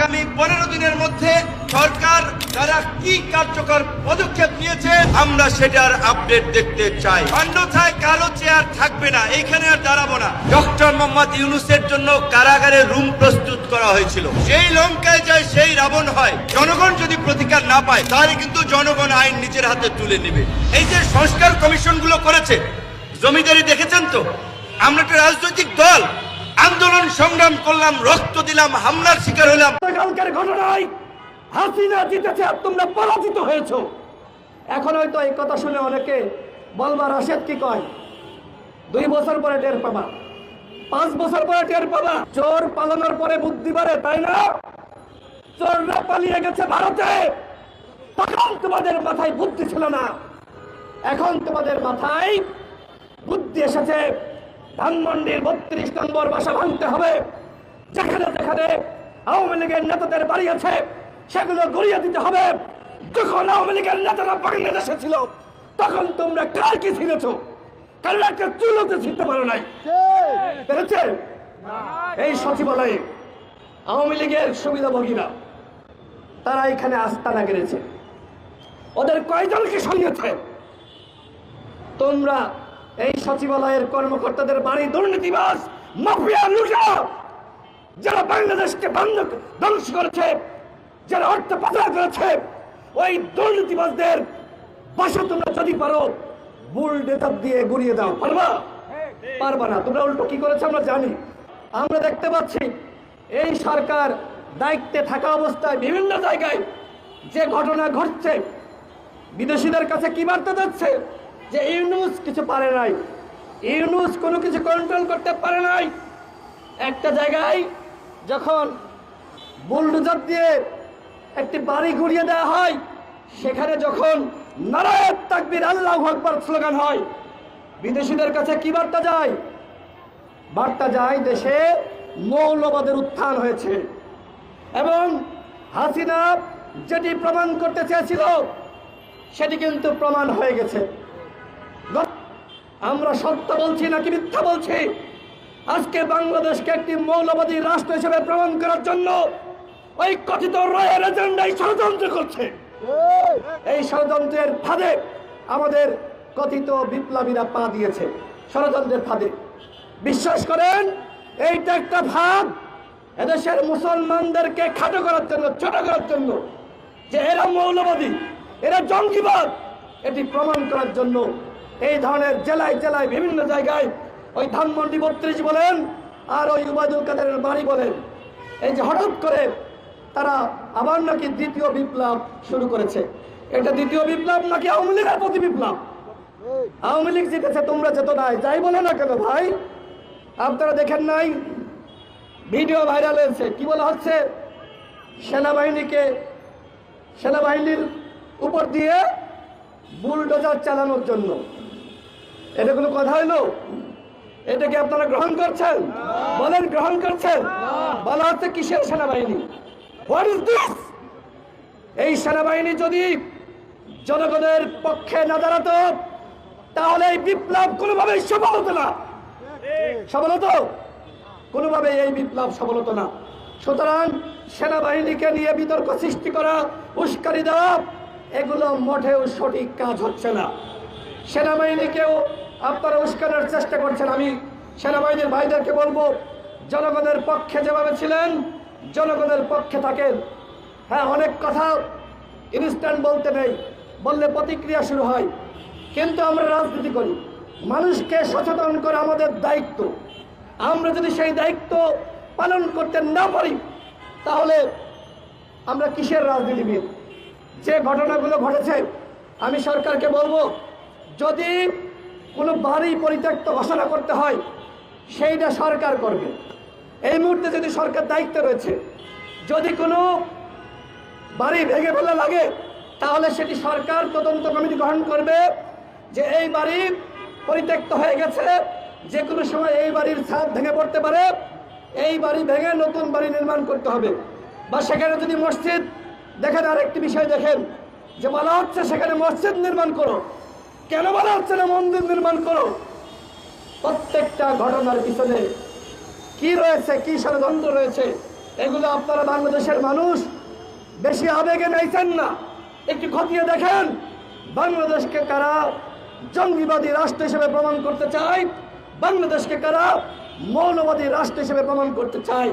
আগামী পনেরো দিনের মধ্যে সরকার তারা কি কার্যকর পদক্ষেপ নিয়েছে, আমরা সেটার আপডেট দেখতে চাই। অন্যথায় কালো চেয়ার থাকবে না এখানে আর দাঁড়াবো না। ডক্টর মোহাম্মদ ইউনুসের জন্য কারাগারে রুম প্রস্তুত করা হয়েছিল। সেই লঙ্কায় যায়, সেই রাবণ হয়। জনগণ যদি প্রতিকার না পায়, তাহলে কিন্তু জনগণ আইন নিজের হাতে তুলে নেবে। এই যে সংস্কার কমিশনগুলো করেছে, জমিদারি দেখেছেন তো? আমরা একটা রাজনৈতিক দল। আন্দোলন সংগ্রাম করলাম, রক্ত দিলাম, হামলার শিকার হলাম। কালকের ঘটনায় হাসিনা জিতেছে আর তোমরা পরাজিত হয়েছো। এখন হয়তো এই কথা শুনে অনেকে বলবার রাশেদ কি কয়? দুই বছর পরে টের পাবা। পাঁচ বছর পরে টের পাবা। চোর পালানোর পরে বুদ্ধি বাড়ে, তাই না? চোররা পালিয়ে গেছে ভারতে। তখন তোমাদের মাথায় বুদ্ধি ছিল না। এখন তোমাদের মাথায় বুদ্ধি এসেছে। ধানমন্ডির বত্রিশ নম্বর বাসা ভাঙতে হবে। যেখানে যেখানে আওয়ামী লীগের নেতাদের বাড়ি আছে, সেগুলো গড়িয়ে দিতে হবে। যখন আওয়ামী লীগের নেতারা বাংলাদেশে ছিল, তখন তোমরা কার কি ছিলেছ? কারণ একটা চুলোতে ছিলতে পারো নাই। পেরেছে? এই সচিবালয়ে আওয়ামী লীগের সুবিধাভোগীরা, তারা এখানে আস্তানা গেড়েছে। ওদের কয়জনকে সরিয়েছে তোমরা সচিবালয়ের কর্মকর্তাদের বাড়ি দুর্নীতিবাস মাফিয়া লুটা যারা বাংলাদেশকে ধ্বংস করেছে, যারা অর্থ পাচার করেছে, ওই দুর্নীতিবাসদের বাসা তোমরা যদি পারো বুল দিয়ে গুড়িয়ে দাও। পারবা? পারবা না। তোমরা উল্টো কি করেছে আমরা জানি। আমরা দেখতে পাচ্ছি, এই সরকার দায়িত্বে থাকা অবস্থায় বিভিন্ন জায়গায় যে ঘটনা ঘটছে, বিদেশিদের কাছে কি বার্তা যাচ্ছে, যে ইউনুস কিছু পারে নাই। ইউনুস কোনো কিছু কন্ট্রোল করতে পারে নাই। একটা জায়গায় যখন বুলডোজার দিয়ে একটি বাড়ি ঘুরিয়ে দেওয়া হয়, সেখানে যখন নারায়ণ তাকবির আল্লাহ আকবর স্লোগান হয়, বিদেশিদের কাছে কি বার্তা যায়? বার্তা যায় দেশে মৌলবাদের উত্থান হয়েছে। এবং হাসিনা যেটি প্রমাণ করতে চেয়েছিল, সেটি কিন্তু প্রমাণ হয়ে গেছে। আমরা সত্য বলছি নাকি মিথ্যা বলছি? আজকে বাংলাদেশকে একটি মৌলবাদী রাষ্ট্র হিসেবে প্রমাণ করার জন্য ওই কথিত রয়ের এজেন্ডাই ষড়যন্ত্র করছে। এই ষড়যন্ত্রের ফাঁদে আমাদের কথিত বিপ্লবীরা পা দিয়েছে। ষড়যন্ত্রের ফাঁদে। বিশ্বাস করেন, এইটা একটা ভাব এদেশের মুসলমানদেরকে খাটো করার জন্য, ছোট করার জন্য যে এরা মৌলবাদী, এরা জঙ্গিবাদ, এটি প্রমাণ করার জন্য এই ধরনের জেলায় জেলায় বিভিন্ন জায়গায় ওই ধানমন্ডি বত্রিশ বলেন আর ওই উবায়দুল কাদেরের বাড়ি বলেন। এই যে হঠাৎ করে তারা আবার নাকি দ্বিতীয় বিপ্লব শুরু করেছে। এটা দ্বিতীয় বিপ্লব নাকি আওয়ামী লীগের প্রতি বিপ্লব? আওয়ামী লীগ জিতেছে, তোমরা যেত নাই। যাই বলে না কেন ভাই? আপনারা দেখেন নাই? ভিডিও ভাইরাল হয়েছে। কি বলা হচ্ছে? সেনাবাহিনীকে, সেনাবাহিনীর উপর দিয়ে বুলডোজার চালানোর জন্য। এটা কোনো কথা হইল? এটাকে আপনারা গ্রহণ করছেন? বলেন গ্রহণ করছেন? বলা হচ্ছে কিসের সেনাবাহিনী? হোয়াট ইজ দিস এই সেনাবাহিনী যদি জনগণের পক্ষে না দাঁড়াতো তাহলে এই বিপ্লব কোনোভাবেই সফল হতো না। সফল হতো? কোনোভাবে এই বিপ্লব সফল হতো না। সুতরাং সেনাবাহিনীকে নিয়ে বিতর্ক সৃষ্টি করা উস্কানি দেওয়া এগুলো মোটেও সঠিক কাজ হচ্ছে না। সেনাবাহিনীকেও আপনারা উস্কানোর চেষ্টা করছেন। আমি সেনাবাহিনীর ভাইদেরকে বলব, জনগণের পক্ষে যেভাবে ছিলেন, জনগণের পক্ষে থাকেন। হ্যাঁ অনেক কথা ইনস্ট্যান্ট বলতে নেই, বললে প্রতিক্রিয়া শুরু হয়। কিন্তু আমরা রাজনীতি করি। মানুষকে সচেতন করা আমাদের দায়িত্ব। আমরা যদি সেই দায়িত্ব পালন করতে না পারি, তাহলে আমরা কিসের রাজনীতিবিদ? যে ঘটনাগুলো ঘটেছে, আমি সরকারকে বলব, যদি কোনো বাড়ি পরিত্যক্ত ঘোষণা করতে হয়, সেইটা সরকার করবে। এই মুহূর্তে যদি সরকার দায়িত্ব রয়েছে, যদি কোনো বাড়ি ভেঙে ফেলা লাগে, তাহলে সেটি সরকার তদন্ত কমিটি গ্রহণ করবে যে এই বাড়ি পরিত্যক্ত হয়ে গেছে, যে কোনো সময় এই বাড়ির ছাদ ভেঙে পড়তে পারে, এই বাড়ি ভেঙে নতুন বাড়ি নির্মাণ করতে হবে। বা সেখানে যদি মসজিদ, দেখেন আরেকটি বিষয় দেখেন, যে বলা হচ্ছে সেখানে মসজিদ নির্মাণ করো। কেন বলা হচ্ছে না মন্দির নির্মাণ করো? প্রত্যেকটা ঘটনার পিছনে কি রয়েছে, কি ষড়যন্ত্র রয়েছে, এগুলো আপনারা বাংলাদেশের মানুষ বেশি আবেগে নেইছেন না? একটু খতিয়ে দেখেন, বাংলাদেশকে কারা জঙ্গিবাদী রাষ্ট্র হিসেবে প্রমাণ করতে চায়? বাংলাদেশকে কারা মৌলবাদী রাষ্ট্র হিসেবে প্রমাণ করতে চায়?